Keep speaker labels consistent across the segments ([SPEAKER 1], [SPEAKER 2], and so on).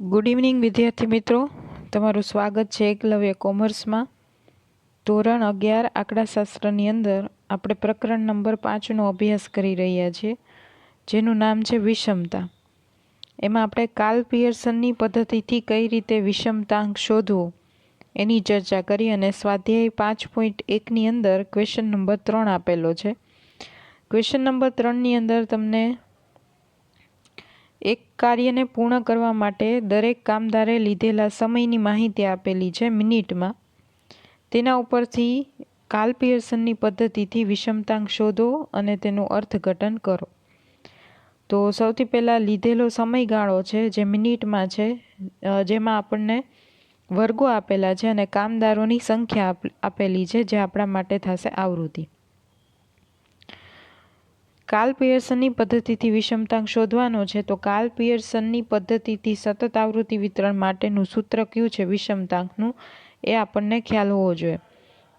[SPEAKER 1] Good evening વિદ્યાર્થી મિત્રો. તમારું સ્વાગત છે એકલવ્ય કોમર્સમાં. ધોરણ અગિયાર આંકડાશાસ્ત્રની અંદર આપણે પ્રકરણ નંબર પાંચનો અભ્યાસ કરી રહ્યા છીએ, જેનું નામ છે વિષમતા. એમાં આપણે કાલ પિયર્સનની પદ્ધતિથી કઈ રીતે વિષમતાંક શોધવો એની ચર્ચા કરી અને સ્વાધ્યાય પાંચ પોઈન્ટ એકની અંદર ક્વેશ્ચન નંબર ત્રણ આપેલો છે. ક્વેશ્ચન નંબર ત્રણની અંદર તમને એક કાર્યને પૂર્ણ કરવા માટે દરેક કામદારે લીધેલા સમયની માહિતી આપેલી છે મિનિટમાં. તેના ઉપરથી કાલ પિયર્સનની પદ્ધતિથી વિષમતાંક શોધો અને તેનું અર્થઘટન કરો. તો સૌથી પહેલાં લીધેલો સમયગાળો છે જે મિનિટમાં છે જેમાં આપણને વર્ગો આપેલા છે અને કામદારોની સંખ્યા આપ- આપેલી છે જે આપણા માટે થશે આવૃત્તિ. કાલ પિયર્સનની પદ્ધતિથી વિષમતાંક શોધવાનો છે, તો કાલ પિયર્સનની પદ્ધતિથી સતત આવૃત્તિ વિતરણ માટેનું સૂત્ર કયું છે? વિષમતાંકનું. એ આપણને ખ્યાલ હોવો જોઈએ.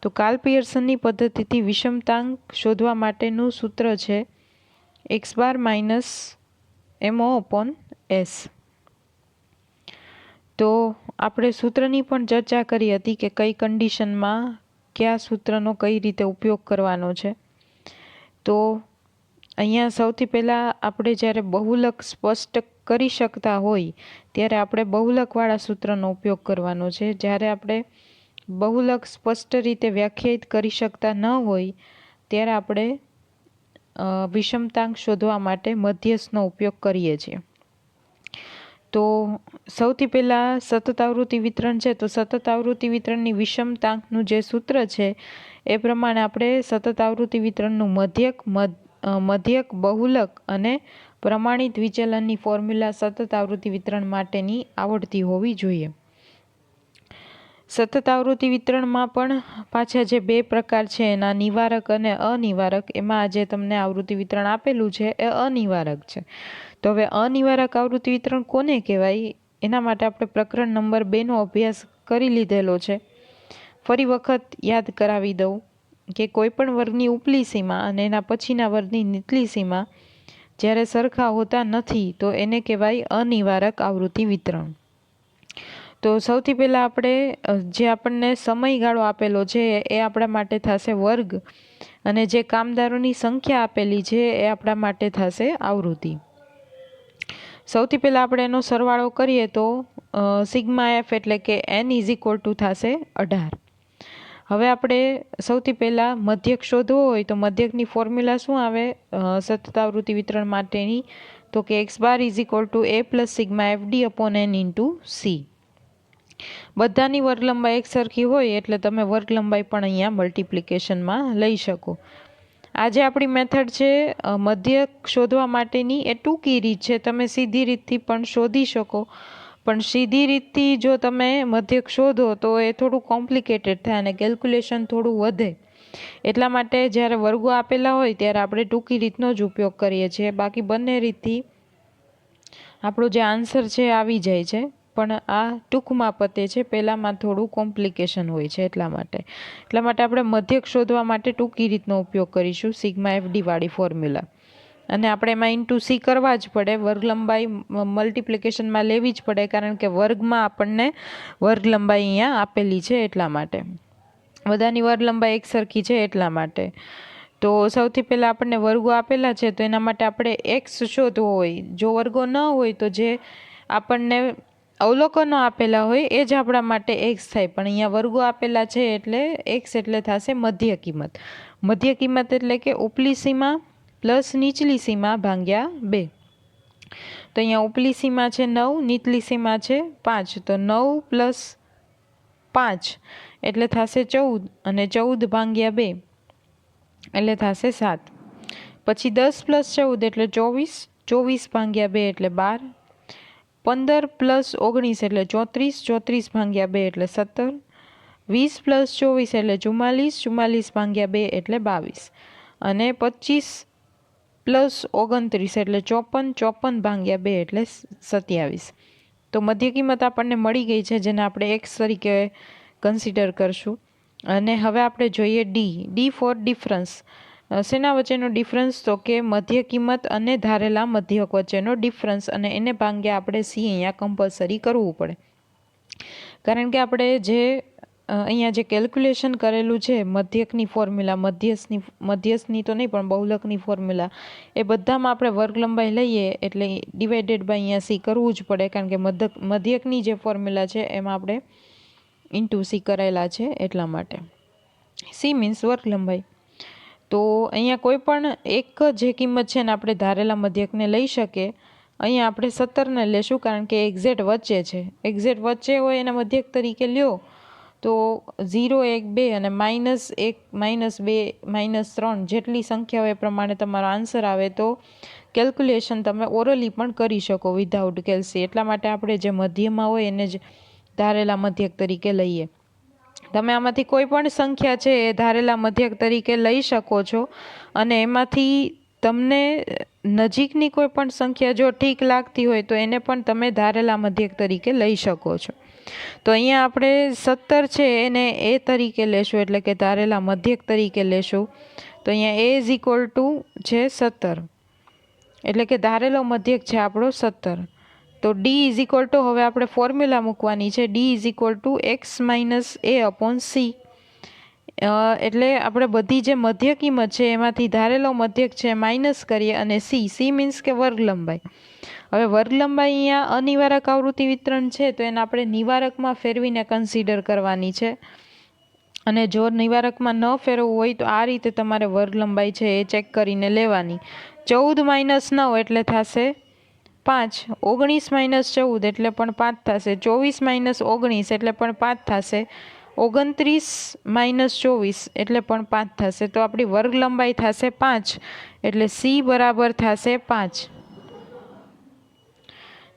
[SPEAKER 1] તો કાલ પિયર્સનની પદ્ધતિથી વિષમતાંક શોધવા માટેનું સૂત્ર છે x bar minus M O upon S. તો આપણે સૂત્રની પણ ચર્ચા કરી હતી કે કઈ કન્ડિશનમાં કયા સૂત્રનો કઈ રીતે ઉપયોગ કરવાનો છે. તો અહીંયા સૌથી પહેલાં આપણે જ્યારે બહુલક સ્પષ્ટ કરી શકતા હોય, ત્યારે આપણે બહુલકવાળા સૂત્રનો ઉપયોગ કરવાનો છે. જ્યારે આપણે બહુલક સ્પષ્ટ રીતે વ્યાખ્યાયિત કરી શકતા ન હોય, ત્યારે આપણે વિષમતાંક શોધવા માટે મધ્યસ્થનો ઉપયોગ કરીએ છીએ. તો સૌથી પહેલાં સતત આવૃત્તિ વિતરણ છે. તો સતત આવૃત્તિ વિતરણની વિષમતાંકનું જે સૂત્ર છે, એ પ્રમાણે આપણે સતત આવૃત્તિ વિતરણનું મધ્યક મધ મધ્યક, બહુલક અને પ્રમાણિત વિચલનની ફોર્મ્યુલા સતત આવૃત્તિ વિતરણ માટેની આવડતી હોવી જોઈએ. સતત આવૃત્તિ વિતરણમાં પણ પાછા જે બે પ્રકાર છે, એના નિવારક અને અનિવારક, એમાં આજે તમને આવૃત્તિ વિતરણ આપેલું છે, એ અનિવારક છે. તો હવે અનિવારક આવૃત્તિ વિતરણ કોને કહેવાય? એના માટે આપણે પ્રકરણ નંબર બેનો અભ્યાસ કરી લીધેલો છે. ફરી વખત યાદ કરાવી દઉં. કે કોઈ પણ વર્ગની ઉપલી સીમા અને એના પછીના વર્ગની નીચલી સીમા જ્યારે સરખા હોતા નથી, તો એને કહેવાય અનિવારક આવૃત્તિ વિતરણ. તો સૌથી પહેલાં આપણે જે આપણને સમયગાળો આપેલો છે, એ આપણા માટે થશે વર્ગ અને જે કામદારોની સંખ્યા આપેલી છે, એ આપણા માટે થશે આવૃત્તિ. સૌથી પહેલાં આપણે એનો સરવાળો કરીએ તો સિગ્મા એફ એટલે કે એન ઇઝ ઇક્વલ ટુ થશે અઢાર. હવે આપણે સૌથી પહેલાં મધ્યક શોધવો હોય તો મધ્યકની ફોર્મ્યુલા શું આવે? સતતાવૃત્તિ વિતરણ માટેની. તો કે X bar is equal to A plus sigma F D upon N into C. બધાની વર્ગ લંબાઈ એક સરખી હોય એટલે તમે વર્ગ લંબાઈ પણ અહીંયા મલ્ટિપ્લિકેશનમાં લઈ શકો. આજે આપણી મેથડ છે મધ્યક શોધવા માટેની એ ટૂંકી રીત છે. તમે સીધી રીતથી પણ શોધી શકો. પણ સીધી રીતથી જો તમે મધ્યક શોધો તો એ થોડું કોમ્પ્લિકેટેડ થાય અને કેલ્ક્યુલેશન થોડું વધે. એટલા માટે જ્યારે વર્ગો આપેલા હોય ત્યારે આપણે ટૂંકી રીતનો જ ઉપયોગ કરીએ છીએ. બાકી બંને રીતથી આપણો જે આન્સર છે આવી જાય છે. પણ આ ટૂંકમાં પતે છે. પહેલાંમાં થોડું કોમ્પ્લિકેશન હોય છે એટલા માટે. એટલા માટે આપણે મધ્યક શોધવા માટે ટૂંકી રીતનો ઉપયોગ કરીશું. સિગ્મા એફડી વાળી ફોર્મ્યુલા. અને આપણે એમાં ઇન્ટુ સી કરવા જ પડે. વર્ગ લંબાઈ મલ્ટિપ્લિકેશનમાં લેવી જ પડે કારણ કે વર્ગમાં આપણને વર્ગ લંબાઈ અહીંયા આપેલી છે એટલા માટે. બધાની વર્ગ લંબાઈ એક સરખી છે એટલા માટે. તો સૌથી પહેલાં આપણને વર્ગો આપેલા છે તો એના માટે આપણે એક્સ શોધવો હોય. જો વર્ગો ન હોય તો જે આપણને અવલોકનો આપેલા હોય એ જ આપણા માટે એક્સ થાય. પણ અહીંયા વર્ગો આપેલા છે એટલે એક્સ એટલે થશે મધ્ય કિંમત. મધ્ય કિંમત એટલે કે ઉપલી સીમા પ્લસ નીચલી સીમા ભાંગ્યા બે. તો અહીંયા ઉપલી સીમા છે નવ નીચલી સીમા છે પાંચ. તો નવ પ્લસ પાંચ એટલે થશે ચૌદ અને ચૌદ ભાંગ્યા બે એટલે થશે સાત. પછી દસ પ્લસ ચૌદ એટલે ચોવીસ ચોવીસ ભાંગ્યા બે એટલે બાર. પંદર પ્લસ ઓગણીસ એટલે ચોત્રીસ ચોત્રીસ ભાંગ્યા બે એટલે સત્તર. વીસ પ્લસ ચોવીસ એટલે ચુમ્માલીસ ચુમ્માલીસ ભાંગ્યા બે એટલે બાવીસ. અને પચીસ પ્લસ ઓગણત્રીસ એટલે ચોપન ચોપન ભાંગ્યા બે એટલે સત્યાવીસ. તો મધ્ય કિંમત આપણને મળી ગઈ છે, જેને આપણે એક્સ તરીકે કન્સિડર કરશું. અને હવે આપણે જોઈએ ડી ડી ફોર ડિફરન્સ શેના વચ્ચેનો ડિફરન્સ તો કે મધ્ય કિંમત અને ધારેલા મધ્યક વચ્ચેનો ડિફરન્સ અને એને ભાંગ્યા આપણે સી અહીંયા કમ્પલસરી કરવું પડે. કારણ કે આપણે જે અહીંયા જે કેલ્ક્યુલેશન કરેલું છે, મધ્યકની ફોર્મ્યુલા મધ્યસની મધ્યસ્થની તો નહીં, પણ બહુલકની ફોર્મ્યુલા એ બધામાં આપણે વર્ગ લંબાઈ લઈએ, એટલે ડિવાઇડેડ બાય અહીંયા સી કરવું જ પડે, કારણ કે મધ્યક, મધ્યકની જે ફોર્મ્યુલા છે, એમાં આપણે ઇન્ટુ સી કરેલા છે, એટલા માટે. સી મીન્સ વર્ગ લંબાઈ તો અહીંયા કોઈ પણ એક જે કિંમત છે ને આપણે ધારેલા મધ્યકને લઈ શકીએ, અહીંયા આપણે સત્તરને લેશું, કારણ કે એક્ઝેટ વચ્ચે છે. એક્ઝેટ વચ્ચે હોય એના મધ્યક તરીકે લ્યો તો ઝીરો એક બે અને માઇનસ એક, માઇનસ બે, માઇનસ ત્રણ જેટલી સંખ્યા હોય એ પ્રમાણે તમારો આન્સર આવે તો કેલ્ક્યુલેશન તમે ઓરલી પણ કરી શકો વિધાઉટ કેલ્સી એટલા માટે આપણે જે મધ્યમાં હોય એને જ ધારેલા મધ્યક તરીકે લઈએ. તમે આમાંથી કોઈ પણ સંખ્યા છે એ ધારેલા મધ્યક તરીકે લઈ શકો છો અને એમાંથી તમને નજીકની કોઈ પણ સંખ્યા જો ઠીક લાગતી હોય તો એને પણ તમે ધારેલા મધ્યક તરીકે લઈ શકો છો. તો અહીંયા આપણે સત્તર છે એને એ તરીકે લેશું, એટલે કે ધારેલા મધ્યક તરીકે લેશું. તો અહીંયા એ ઇઝ ઇક્વલ ટુ છે સત્તર. એટલે કે ધારેલો મધ્યક છે આપણો સત્તર. તો ડી ઇઝ ઇક્વલ ટુ હવે આપણે ફોર્મ્યુલા મૂકવાની છે D is equal to X minus A upon C એટલે આપણે બધી જે મધ્ય કિંમત છે, એમાંથી ધારેલો મધ્યક છે માઇનસ કરીએ અને સી સી મીન્સ કે વર્ગ લંબાઈ હવે વર્ગ લંબાઈ અહીંયા અનિવારક આવૃત્તિ વિતરણ છે, તો એને આપણે નિવારકમાં ફેરવીને કન્સિડર કરવાની છે. અને જો નિવારકમાં ન ફેરવવું હોય, તો આ રીતે તમારે વર્ગ લંબાઈ છે એ ચેક કરીને લેવાની. ચૌદ માઇનસ નવ એટલે થશે પાંચ. ઓગણીસ માઇનસ ચૌદ એટલે પણ પાંચ થશે. ચોવીસ માઇનસ ઓગણીસ એટલે પણ પાંચ થશે. ઓગણત્રીસ માઇનસ ચોવીસ એટલે પણ પાંચ થશે. તો આપણી વર્ગ લંબાઈ થશે પાંચ. એટલે સી બરાબર થશે પાંચ.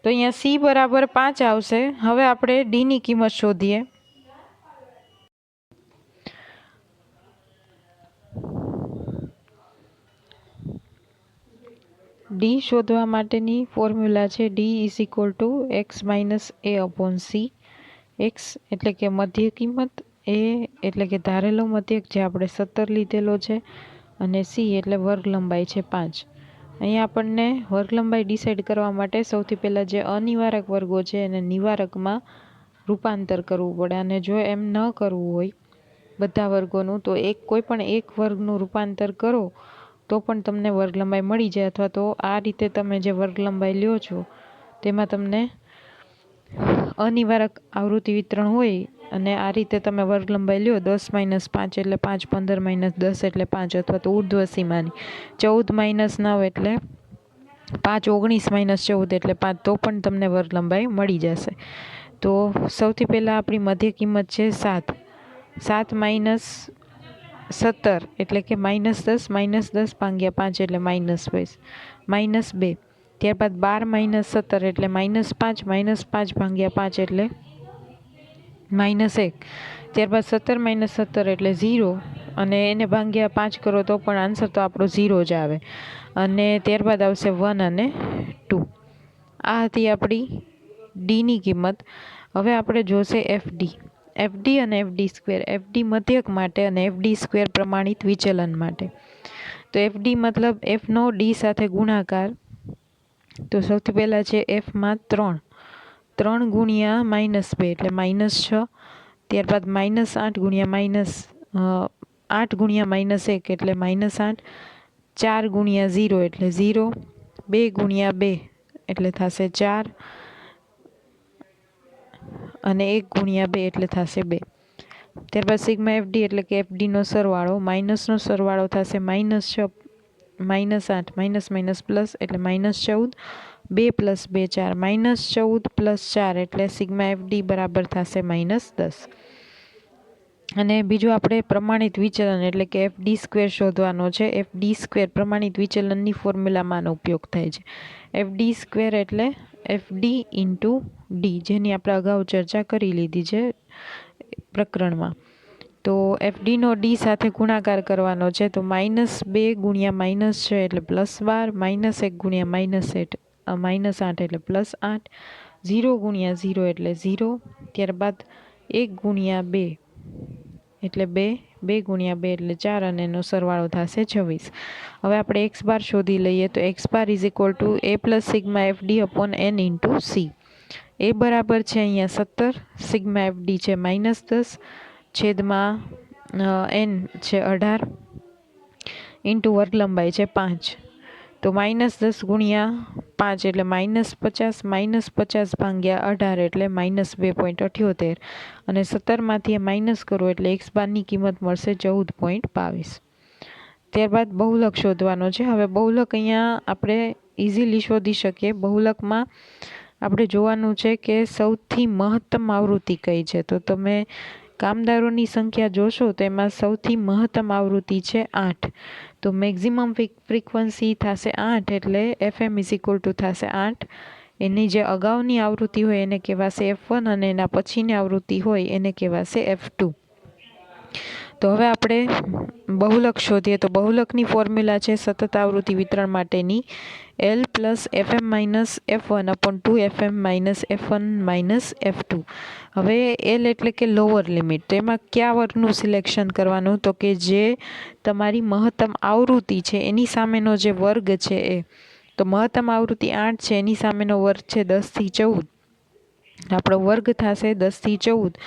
[SPEAKER 1] તો અહીંયા સી બરાબર પાંચ આવશે. હવે આપણે ડીની કિંમત શોધીએ. ડી શોધવા માટેની ફોર્મ્યુલા છે D is equal to X minus A upon C X એટલે કે મધ્ય કિંમત એ એટલે કે ધારેલો મધ્યક જે આપણે સત્તર લીધેલો છે, અને સી એટલે વર્ગ લંબાઈ છે પાંચ. અહીંયા આપણને વર્ગ લંબાઈ ડિસાઇડ કરવા માટે સૌથી પહેલાં જે અનિવારક વર્ગો છે એને નિવારકમાં રૂપાંતર કરવું પડે. અને જો એમ ન કરવું હોય બધા વર્ગોનું, તો એક કોઈ પણ એક વર્ગનું રૂપાંતર કરો, તો પણ તમને વર્ગ લંબાઈ મળી જાય. અથવા તો આ રીતે તમે જે વર્ગ લંબાઈ લ્યો છો, તેમાં તમને અનિવારક આવૃત્તિ વિતરણ હોય અને આ રીતે તમે વર્ગ લંબાઈ લ્યો, દસ માઇનસ પાંચ એટલે પાંચ, પંદર માઇનસ દસ એટલે પાંચ અથવા તો ઉર્ધ્વ સીમાની ચૌદ માઇનસ નવ એટલે પાંચ, ઓગણીસ માઇનસ ચૌદ એટલે પાંચ, તો પણ તમને વર્ગ લંબાઈ મળી જશે. તો સૌથી પહેલાં આપણી મધ્ય કિંમત છે સાત. સાત માઇનસ સત્તર એટલે કે માઇનસ દસ માઇનસ દસ ભાંગ્યા પાંચ એટલે માઇનસ વીસ. માઇનસ બે. ત્યારબાદ બાર માઇનસ સત્તર એટલે માઇનસ પાંચ માઇનસ પાંચ ભાંગ્યા પાંચ એટલે માઇનસ એક. ત્યારબાદ સત્તર માઇનસ સત્તર એટલે ઝીરો અને એને ભાંગ્યા પાંચ કરો તો પણ આન્સર તો આપણો ઝીરો જ આવે. અને ત્યારબાદ આવશે વન અને ટુ. આ હતી આપણી ડીની કિંમત. હવે આપણે જોશે એફડી એફડી અને એફડી સ્ક્વેર. એફડી મધ્યક માટે અને એફડી સ્ક્વેર પ્રમાણિત વિચલન માટે. તો એફડી મતલબ એફનો ડી સાથે ગુણાકાર. તો સૌથી પહેલાં છે એફમાં ત્રણ. ત્રણ ગુણ્યા માઇનસ બે, એટલે માઇનસ છ. ત્યારબાદ માઇનસ આઠ ગુણ્યા માઇનસ આઠ ગુણ્યા માઇનસ એક, એટલે માઇનસ આઠ. ચાર ગુણ્યા ઝીરો, એટલે ઝીરો. બે ગુણ્યા બે, એટલે થશે ચાર. અને એક ગુણ્યા બે, એટલે થશે બે. ત્યારબાદ સિગ્મા એફડી એટલે કે એફડીનો સરવાળો, માઇનસનો સરવાળો થશે માઇનસ છ માઇનસ આઠ માઇનસ માઇનસ પ્લસ એટલે માઇનસ ચૌદ, બે પ્લસ બે ચાર માઇનસ ચૌદ પ્લસ ચાર એટલે સિગ્મા એફડી બરાબર થશે માઇનસ દસ. અને બીજું આપણે પ્રમાણિત વિચલન એટલે કે એફ ડી સ્ક્વેર શોધવાનો છે. એફ ડી સ્ક્વેર પ્રમાણિત વિચલનની ફોર્મ્યુલામાં ઉપયોગ થાય છે. એફ ડી સ્ક્વેર એટલે એફ ડી ઇન્ટુ ડી જેની આપણે અગાઉ ચર્ચા કરી લીધી છે પ્રકરણમાં. તો એફડીનો ડી સાથે ગુણાકાર કરવાનો છે, તો માઇનસ બે ગુણ્યા માઇનસ છે એટલે પ્લસ બાર, માઇનસ એક ગુણ્યા માઇનસ એટ માઇનસ આઠ એટલે પ્લસ આઠ, ઝીરો ગુણ્યા ઝીરો એટલે ઝીરો, ત્યારબાદ એક ગુણ્યા બે એટલે બે બે ગુણ્યા બે એટલે ચાર અને એનો સરવાળો થશે છવ્વીસ. હવે આપણે એક્સ બાર શોધી લઈએ, તો X bar is equal to A plus sigma F D upon N into C એ બરાબર છે અહીંયા સત્તર સિગ્મા એફ ડી છે માઇનસ દસ છેદમાં એન છે અઢાર ઇન્ટુ વર્ગ લંબાઈ છે પાંચ. તો માઇનસ દસ ગુણ્યા પાંચ એટલે માઇનસ પચાસ માઇનસ પચાસ ભાંગ્યા અઢાર એટલે માઇનસ બે પોઈન્ટ અઠ્યોતેર. અને સત્તરમાંથી એ માઇનસ કરો એટલે એક્સ બારની કિંમત મળશે ચૌદ પોઈન્ટ બાવીસ. ત્યારબાદ બહુલક શોધવાનો છે. હવે બહુલક અહીંયા આપણે ઇઝીલી શોધી શકીએ. બહુલકમાં આપણે જોવાનું છે કે સૌથી મહત્તમ આવૃત્તિ કઈ છે? તો તમે કામદારોની સંખ્યા જોશો તો એમાં સૌથી મહત્તમ આવૃત્તિ છે આઠ. તો મેક્ઝિમમ ફ્રીક્વન્સી થશે આઠ એટલે એફએમ ઇઝ ઇક્વલ ટુ થશે આઠ. એની જે અગાઉની આવૃત્તિ હોય એને કહેવાશે એફ વન અને એના પછીની આવૃત્તિ હોય એને કહેવાશે એફ ટુ તો હવે આપણે બહુલક શોધીએ. તો બહુલકની ફોર્મ્યુલા છે સતત આવૃત્તિ વિતરણ માટેની. L plus F M minus F one upon two F M minus F one minus F two હવે એલ એટલે કે લોઅર લિમિટ તો એમાં કયા વર્ગનું સિલેક્શન કરવાનું? તો કે જે તમારી મહત્તમ આવૃત્તિ છે, એની સામેનો જે વર્ગ છે એ. તો મહત્તમ આવૃત્તિ આઠ છે, એની સામેનો વર્ગ છે દસથી ચૌદ. આપણો વર્ગ થશે દસથી ચૌદ.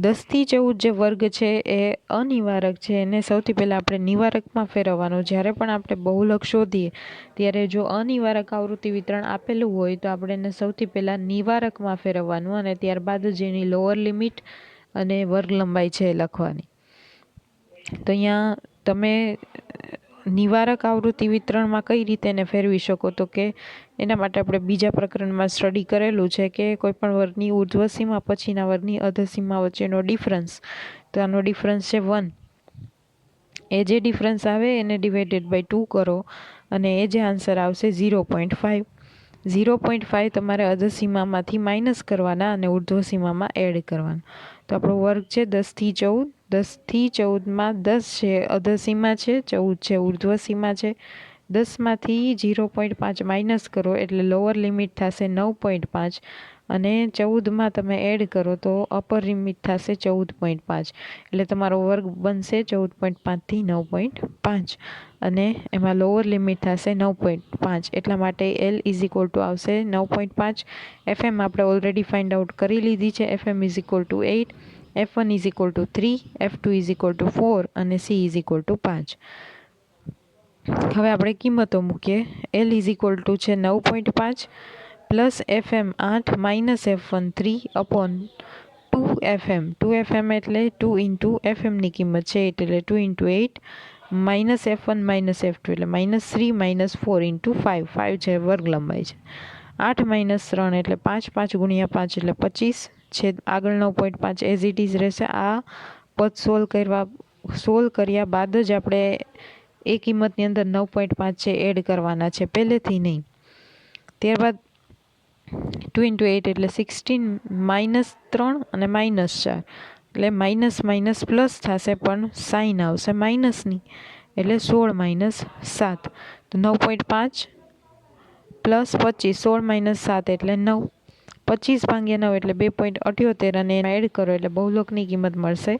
[SPEAKER 1] દસથી ચૌદ જે વર્ગ છે એ અનિવારક છે. એને સૌથી પહેલાં આપણે નિવારકમાં ફેરવવાનું. જ્યારે પણ આપણે બહુલક શોધીએ, ત્યારે જો અનિવારક આવૃત્તિ વિતરણ આપેલું હોય, તો આપણે એને સૌથી પહેલાં નિવારકમાં ફેરવવાનું અને ત્યારબાદ જ એની લોઅર લિમિટ અને વર્ગ લંબાઈ છે એ લખવાની. તો અહીંયા તમે નિવારક આવૃત્તિ વિતરણમાં કઈ રીતે એને ફેરવી શકો? તો કે એના માટે આપણે બીજા પ્રકરણમાં સ્ટડી કરેલું છે કે કોઈપણ વર્ગની ઉર્ધ્વસીમા પછીના વર્ગની અધસીમા વચ્ચેનો ડિફરન્સ તો આનો ડિફરન્સ છે વન એ જે ડિફરન્સ આવે એને ડિવાઇડેડ બાય ટુ કરો અને એ જે આન્સર આવશે zero point five zero point five તમારે અધસીમામાંથી માઇનસ કરવાના અને ઉર્ધ્વસીમામાં એડ કરવાના. તો આપણો વર્ગ છે દસથી ચૌદ. દસથી ચૌદમાં દસ છે અધસીમા છે, ચૌદ છે ઉર્ધ્વસીમા છે. દસમાંથી ઝીરો પોઈન્ટ પાંચ માઇનસ કરો એટલે લોઅર લિમિટ થશે નવ પોઈન્ટ પાંચ. અને ચૌદમાં તમે એડ કરો તો અપર લિમિટ થશે ચૌદ પોઈન્ટ પાંચ. એટલે તમારો વર્ગ બનશે ચૌદ પોઈન્ટ પાંચથી નવ પોઈન્ટ પાંચ. અને એમાં લોઅર લિમિટ થશે નવ પોઈન્ટ પાંચ. એટલા માટે એલ ઇઝ ઇક્વલ ટુ આવશે નવ પોઈન્ટ પાંચ. એફએમ આપણે ઓલરેડી ફાઇન્ડ આઉટ કરી લીધી છે. FM is equal to eight F one is equal to three F two is equal to four અને સી ઇઝ ઇક્વલ ટુ પાંચ. હવે આપણે કિંમતો મૂકીએ. એલ ઇઝ ઇક્વલ ટુ છે નવ પોઈન્ટ પાંચ. પ્લસ એફ એમ આઠ minus F one three upon two F M two F M એટલે ટુ ઇન્ટુ એફ એમની કિંમત છે, એટલે two into eight minus F one minus F two, એટલે minus three minus four into five. Five છે વર્ગ લંબાઈ છે. આઠ માઇનસ ત્રણ એટલે પાંચ પાંચ ગુણ્યા પાંચ એટલે પચીસ. છે આગળ નવ પોઈન્ટ પાંચ એઝ ઇટ ઇઝ રહેશે. આ પદ સોલ્વ કરવા સોલ્વ કર્યા બાદ જ આપણે એ કિંમતની અંદર નવ પોઈન્ટ પાંચ છે એડ કરવાના છે. પહેલેથી નહીં. ત્યારબાદ ટુ ઇન્ટુ એટ એટલે સિક્સટીન માઇનસ ત્રણ અને માઇનસ ચાર. એટલે માઇનસ માઇનસ પ્લસ થશે પણ સાઇન આવશે માઇનસની એટલે સોળ માઇનસ સાત. તો નવ પોઈન્ટ પાંચ પ્લસ પચીસ. સોળ માઇનસ સાત એટલે નવ. પચીસ ભાગ્યા નવ એટલે બે પોઈન્ટ અઠ્યોતેર અને એડ કરો એટલે બહુલોકની કિંમત મળશે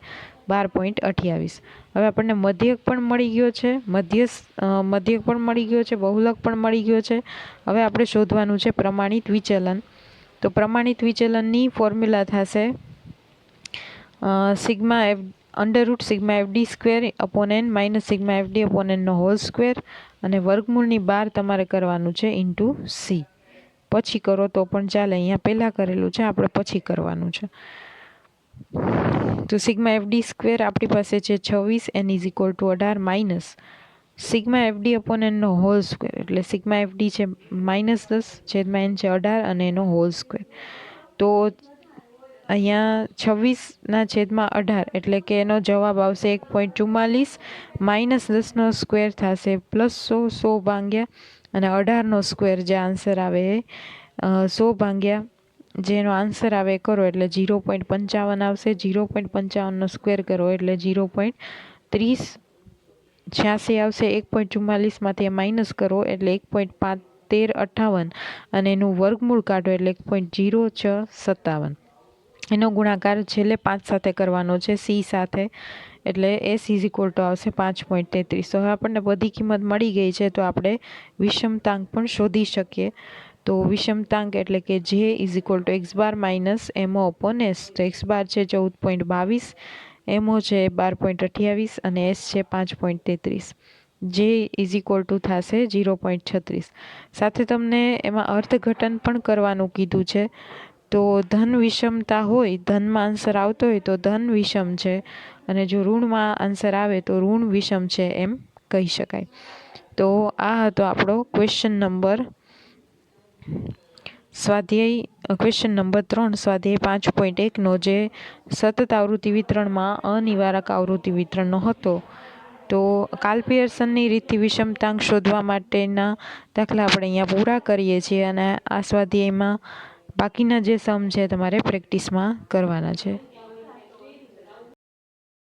[SPEAKER 1] બાર પોઈન્ટ અઠ્યાવીસ. હવે આપણને મધ્યક પણ મળી ગયો છે મધ્ય મધ્યક પણ મળી ગયો છે, બહુલક પણ મળી ગયો છે. હવે આપણે શોધવાનું છે પ્રમાણિત વિચલન. તો પ્રમાણિત વિચલનની ફોર્મ્યુલા થશે sigma F, under root sigma F D square upon minus sigma F D upon whole square અને વર્ગમૂળની બાર તમારે કરવાનું છે ઇન્ટુ સી. પછી કરો તો પણ ચાલે, અહીંયા પહેલાં કરેલું છે, આપણે પછી કરવાનું છે. તો સિગ્મા એફ ડી સ્ક્વેર આપણી પાસે છે છવ્વીસ, એન ઇઝ ઇક્વલ ટુ અઢાર માઇનસ સિગ્મા એફડી અપોન એનનો હોલ સ્ક્વેર. એટલે સિગ્મા એફડી છે માઇનસ દસ, છેદમાં એન છે અઢાર અને એનો હોલ સ્ક્વેર. તો અહીંયા છવ્વીસના છેદમાં અઢાર, એટલે કે એનો જવાબ આવશે એક પોઈન્ટ ચુમ્માલીસ, માઇનસ દસનો સ્ક્વેર થશે પ્લસ સો સો ભાંગ્યા, અને અઢારનો સ્ક્વેર જે આન્સર આવે એ સો ભાંગ્યા જેનો આન્સર આવે કરો એટલે ઝીરો પોઈન્ટ પંચાવન આવશે. ઝીરો પોઈન્ટ પંચાવનનો સ્ક્વેર કરો એટલે ઝીરો પોઈન્ટ ત્રીસ છ્યાસી આવશે. એક પોઈન્ટ ચુમ્માલીસમાંથી માઇનસ કરો એટલે એક પોઈન્ટ પાંચ તેર અઠ્ઠાવન અને એનું વર્ગમૂળ કાઢો એટલે એક પોઈન્ટ જીરો છ સત્તાવન. એનો ગુણાકાર છેલ્લે પાંચ સાથે કરવાનો છે સી સાથે, એટલે એસ ઇઝ ઇક્વલ ટુ આવશે પાંચ પોઈન્ટ તેત્રીસ. તો હવે આપણને બધી કિંમત મળી ગઈ છે, તો આપણે વિષમતાંક પણ શોધી શકીએ. તો વિષમતાંક એટલે કે જે is equal to X bar minus MO upon S તો એક્સ બાર છે ચૌદ પોઈન્ટ બાવીસ એમઓ છે બાર પોઈન્ટ અઠ્યાવીસ અને એસ છે પાંચ પોઈન્ટ તેત્રીસ. જે ઇઝ ઇક્વલ ટુ થશે ઝીરો પોઈન્ટ છત્રીસ. સાથે તમને એમાં અર્થઘટન પણ કરવાનું કીધું છે. તો ધન વિષમતા હોય, ધનમાં આન્સર આવતો હોય તો ધન વિષમ છે. અને જો ઋણમાં આન્સર આવે તો ઋણ વિષમ છે એમ કહી શકાય. તો આ હતો આપણો ક્વેશ્ચન નંબર સ્વાધ્યાય ક્વેશ્ચન નંબર ત્રણ, સ્વાધ્યાય પાંચ પોઈન્ટ એકનો જે સતત આવૃત્તિ વિતરણમાં અનિવારક આવૃત્તિ વિતરણનો હતો. તો કાલ પિયર્સનની રીતથી વિષમતાંક શોધવા માટેના દાખલા આપણે અહીંયા પૂરા કરીએ છીએ અને આ સ્વાધ્યાયમાં બાકીના જે સમ છે તમારે પ્રેક્ટિસમાં કરવાના છે.